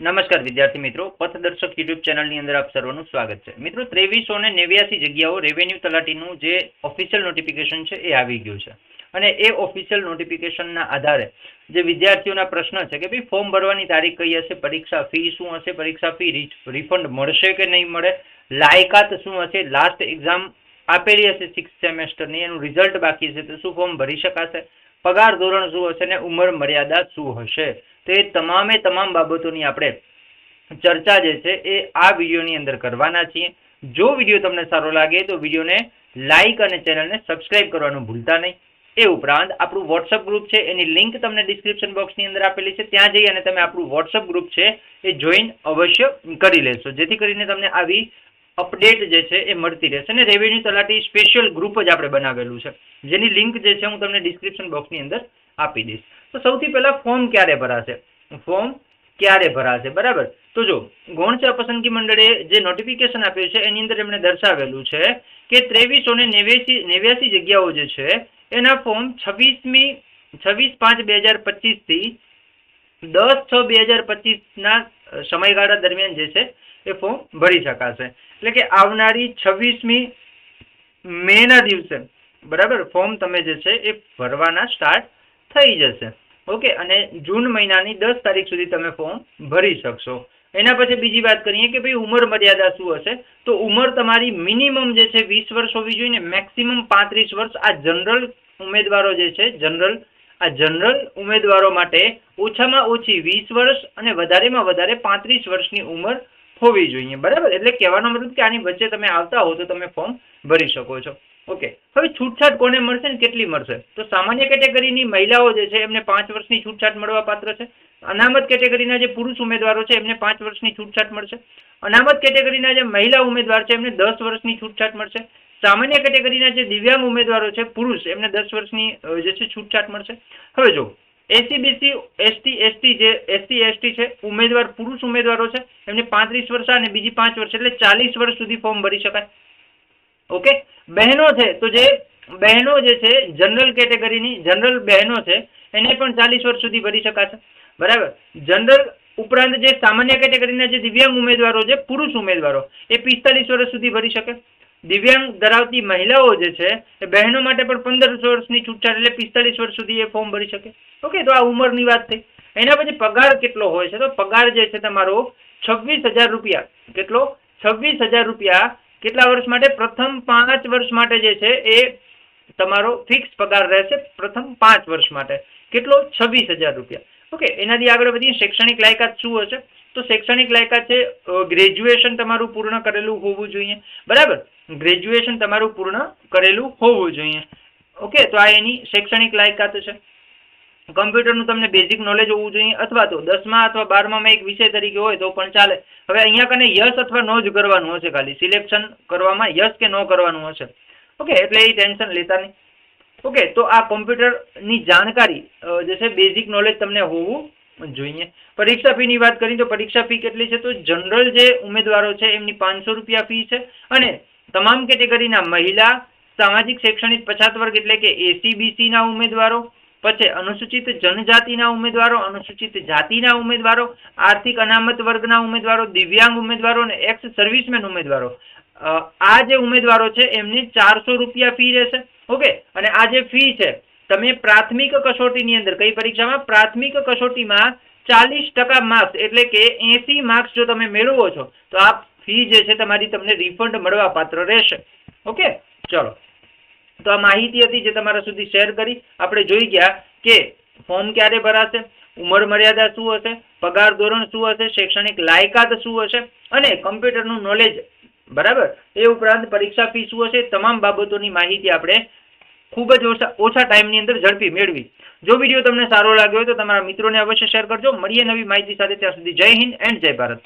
નમસ્કાર વિદ્યાર્થી મિત્રો, પથદર્શક યુટ્યુબ ચેનલની અંદર આપ સર્વનું સ્વાગત છે. મિત્રો, ત્રેવીસો ને નેવ્યાસી જગ્યાઓ રેવન્યુ તલાટીનું જે ઓફિશિયલ નોટિફિકેશન છે એ આવી ગયું છે. અને એ ઓફિશિયલ નોટિફિકેશનના આધારે જે વિદ્યાર્થીઓના પ્રશ્ન છે કે ભાઈ ફોર્મ ભરવાની તારીખ કઈ હશે, પરીક્ષા ફી શું હશે, પરીક્ષા ફી રિફંડ મળશે કે નહીં મળે, લાયકાત શું હશે લાસ્ટ એક્ઝામ આપેલી હશે સિક્સ સેમેસ્ટરની એનું રિઝલ્ટ બાકી છે, તો શું ફોર્મ ભરી શકાશે? પગાર ધોરણ શું હશે અને ઉંમર મર્યાદા શું હશે? તો એ તમામે તમામ બાબતોની આપણે ચર્ચા જે છે એ આ વિડીયોની અંદર કરવાના છીએ. જો વીડિયો તમને સારો લાગે તો વિડીયોને લાઈક અને ચેનલને સબસ્ક્રાઇબ કરવાનું ભૂલતા નહીં. એ ઉપરાંત આપણું વોટ્સઅપ ગ્રુપ છે, એની લિંક તમને ડિસ્ક્રિપ્શન બોક્સની અંદર આપેલી છે. ત્યાં જઈ અને તમે આપણું વોટ્સઅપ ગ્રુપ છે એ જોઈન અવશ્ય કરી લેશો. જેથી કરીને તમને આવી અપડેટ જે છે એ મળતી રહેશે. અને રેવન્યુ તલાટી સ્પેશિયલ ગ્રુપ જ આપણે બનાવેલું છે. જેની લિંક જે છે હું તમને ડિસ્ક્રિપ્શન બોક્સની અંદર આપી દઈશ. તો સૌથી પહેલાં ફોર્મ ક્યારે ભરાશે? ફોર્મ ક્યારે ભરાશે? બરાબર? તો જો, ગૌણચા પસંદગી મંડળે જે નોટિફિકેશન આપ્યું છે, એની અંદર એમણે દર્શાવેલું છે કે ત્રેવીસો ને નેવ્યાસી નેવ્યાસી જગ્યાઓ જે છે, એના ફોર્મ છવ્વીસમી, છવ્વીસ પાંચ બે હજાર પચીસથી દસ છ બે હજાર પચીસના સમયગાળા દરમિયાન જે છે, એ ફોર્મ ભરી શકાશે. એટલે કે આવનારી છવ્વીસમી મેના દિવસે, બરાબર? ફોર્મ તમે જે છે, એ ભરવાના સ્ટાર્ટ થઈ જશે. ઓકે? અને જૂન મહિનાની દસ તારીખ સુધી તમે ફોર્મ ભરી શકશો. એના પછી બીજી વાત કરીએ કે ભાઈ ઉંમર મર્યાદા શું હશે? તો ઉંમર તમારી મિનિમમ જે છે, વીસ વર્ષ હોવી જોઈએ ને મેક્સિમમ પાંત્રીસ વર્ષ આ જનરલ ઉમેદવારો જે છે જનરલ આ જનરલ ઉમેદવારો માટે ઓછામાં ઓછી વીસ વર્ષ અને વધારેમાં વધારે પાંત્રીસ વર્ષની ઉંમર હોવી જોઈએ. બરાબર? એટલે કહેવાનો મતલબ કે આની વચ્ચે તમે આવતા હો તો તમે ફોર્મ ભરી શકો છો. ઓકે. હવે છૂટછાટ કોને મળશે ને કેટલી મળશે? તો સામાન્ય કેટેગરીની મહિલાઓ જે છે, એમને પાંચ વર્ષની છૂટછાટ મળવા પાત્ર છે. અનામત કેટેગરીના જે પુરુષ ઉમેદવારો છે, એમને પાંચ વર્ષની છૂટછાટ મળશે. અનામત કેટેગરીના જે મહિલા ઉમેદવાર છે, એમને દસ વર્ષની છૂટછાટ મળશે. સામાન્ય કેટેગરીના જે દિવ્યાંગ ઉમેદવારો છે, પુરુષ, એમને દસ વર્ષની જે છે છૂટછાટ મળશે. હવે જો એસીબીસી એસટી એસટી જે એસસી એસટી છે, ઉમેદવાર, પુરુષ ઉમેદવારો છે, એમને પાંત્રીસ વર્ષ અને બીજી પાંચ વર્ષ એટલે ચાલીસ વર્ષ સુધી ફોર્મ ભરી શકાય. ઓકે? બહેનો છે, તો જે બહેનો જે છે, જનરલ કેટેગરીની, જનરલ બહેનો છે, એને પણ ચાલીસ વર્ષ સુધી ભરી શકાશે. બરાબર? જનરલ ઉપરાંત જે સામાન્ય કેટેગરીના જે દિવ્યાંગ ઉમેદવારો છે, પુરુષ ઉમેદવારો, એ પિસ્તાલીસ વર્ષ સુધી ભરી શકે. દિવ્યાંગ ધરાવતી મહિલાઓ જે છે, એ બહેનો માટે પણ પંદર વર્ષની છૂટછાટ એટલે પિસ્તાલીસ વર્ષ સુધી એ ફોર્મ ભરી શકે. ઓકે તો આ ઉંમરની વાત થઈ. એના પછી પગાર કેટલો હોય છે? તો પગાર જે છે તમારો છવ્વીસ હજાર રૂપિયા. કેટલો? છવ્વીસ હજાર રૂપિયા. કેટલા વર્ષ માટે? પ્રથમ પાંચ વર્ષ માટે જે છે, એ તમારો ફિક્સ પગાર રહેશે પ્રથમ પાંચ વર્ષ માટે. કેટલો? છવ્વીસ હજાર રૂપિયા. ઓકે એનાથી આગળ બધી શૈક્ષણિક લાયકાત શું હશે? તો શૈક્ષણિક લાયકાત છે ગ્રેજ્યુએશન તમારું પૂર્ણ કરેલું હોવું જોઈએ. બરાબર? ગ્રેજ્યુએશન તમારું પૂર્ણ કરેલું હોવું જોઈએ. ઓકે? તો આ એની શૈક્ષણિક લાયકાત છે. કમ્પ્યુટરનું તમને બેઝિક નોલેજ હોવું જોઈએ, અથવા તો દસમા અથવા બારમામાં એક વિષય તરીકે હોય તો પણ ચાલે. હવે અહીંયા કને યસ અથવા નો જ કરવાનું હશે ખાલી. સિલેક્શન કરવામાં યસ કે નો કરવાનું હશે. ઓકે? એટલે એ ટેન્શન લેતા નહીં. ઓકે? તો આ કોમ્પ્યુટરની જાણકારી જે છે બેઝિક નોલેજ તમને હોવું જોઈએ. પરીક્ષા ફીની વાત કરીએ તો પરીક્ષા ફી કેટલી છે? તો જનરલ જે ઉમેદવારો છે, એમની પાંચસો રૂપિયા ફી છે. અને તમામ કેટેગરીના મહિલા, સામાજિક, શૈક્ષણિક, પછાત વર્ગ એટલે કે એસીબીસીના ઉમેદવારો, પછી અનુસૂચિત જનજાતિના ઉમેદવારો, અનુસૂચિત જાતિના ઉમેદવારો, આર્થિક અનામત વર્ગના ઉમેદવારો, દિવ્યાંગ ઉમેદવારો અને એક્સ સર્વિસમેન ઉમેદવારો. આ જે ઉમેદવારો છે, એમની ચારસો રૂપિયા ફી રહેશે. ઓકે? અને આ જે ફી છે તમે પ્રાથમિક કસોટીની અંદર કઈ પરીક્ષામાં? પ્રાથમિક કસોટીમાં ચાલીસ ટકા માર્ક્સ એટલે કે એસી માર્ક્સ જો તમે મેળવો છો, તો આ ફી જે છે તમારી તમને રિફંડ મળવા પાત્ર રહેશે. ઓકે ચલો. તો આ માહિતી હતી જે તમારા સુધી શેર કરી. આપણે જોઈ ગયા કે ફોર્મ ક્યારે ભરાશે, ઉંમર મર્યાદા શું હશે, પગાર ધોરણ શું હશે, શૈક્ષણિક લાયકાત શું હશે, અને કમ્પ્યુટરનું નોલેજ બરાબર? એ ઉપરાંત પરીક્ષા ફી શું હશે? તમામ બાબતોની માહિતી આપણે ખૂબ જ ઓછા ટાઈમની અંદર ઝડપી મેળવી. જો વીડિયો તમને સારો લાગ્યો હોય તો તમારા મિત્રોને અવશ્ય શેર કરજો. મળીએ નવી માહિતી સાથે. ત્યાં સુધી જય હિન્દ એન્ડ જય ભારત.